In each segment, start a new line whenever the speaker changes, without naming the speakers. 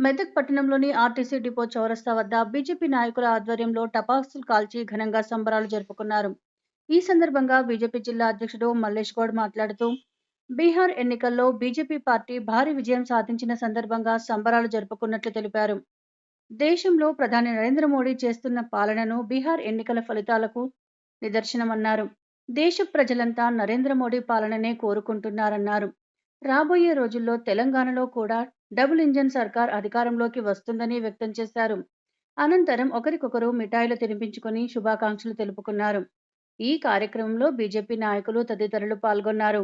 మెదక్ పట్టణంలోని RTC depot చౌరస్తా వద్ద బీజేపీ నాయకుల ఆధ్వర్యంలో టపాసులు కాల్చి ఘనంగా సంబరాలు జరుపుకున్నారు. ఈ సందర్భంగా బీజేపీ జిల్లా అధ్యక్షుడు మల్లేష్ గౌడ్ మాట్లాడుతూ బీహార్ ఎన్నికల్లో బీజేపీ పార్టీ భారీ విజయం సాధించిన సందర్భంగా సంబరాలు జరుపుకున్నట్లు తెలిపారు. దేశంలో ప్రధాని నరేంద్ర మోడీ చేస్తున్న పాలనను బీహార్ ఎన్నికల ఫలితాలకు నిదర్శనమన్నారు. దేశ ప్రజలంతా నరేంద్ర మోడీ పాలననే కోరుకుంటున్నారన్నారు. రాబోయే రోజుల్లో తెలంగాణలో కూడా డబుల్ ఇంజన్ సర్కార్ అధికారంలోకి వస్తుందని వ్యక్తం చేశారు. అనంతరం ఒకరికొకరు మిఠాయిలు తినిపించుకొని శుభాకాంక్షలు తెలుపుకున్నారు. ఈ కార్యక్రమంలో బీజేపీ నాయకులు తదితరులు పాల్గొన్నారు.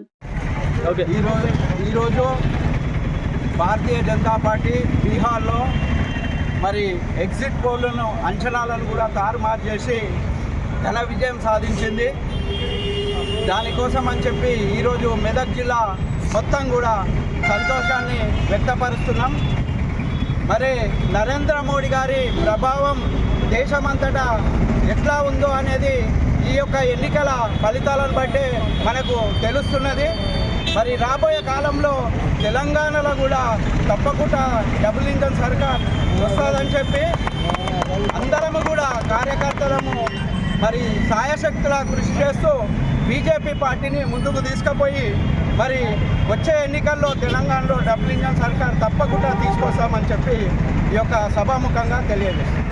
ఈరోజు ఈరోజు భారతీయ జనతా పార్టీ బీహార్లో మరి ఎగ్జిట్ పోల్లను అంచనాలను కూడా తారుమారు చేసి ఘన విజయం సాధించింది. దానికోసం అని చెప్పి ఈరోజు మెదక్ జిల్లా మొత్తం కూడా సంతోషాన్ని వ్యక్తపరుస్తున్నాం. మరి నరేంద్ర మోడీ గారి ప్రభావం దేశమంతటా ఎట్లా ఉందో అనేది ఈ యొక్క ఎన్నికల ఫలితాలను బట్టి మనకు తెలుస్తున్నది. మరి రాబోయే కాలంలో తెలంగాణలో కూడా తప్పకుండా డబుల్ ఇంజన్ సర్కార్ వస్తుందని చెప్పి మరి సాయశక్తుల కృషి చేస్తూ బీజేపీ పార్టీని ముందుకు తీసుకుపోయి మరి వచ్చే ఎన్నికల్లో తెలంగాణలో డబుల్ ఇంజన్ సర్కార్ తప్పకుండా తీసుకొస్తామని చెప్పి ఈ యొక్క సభాముఖంగా
తెలియజేస్తుంది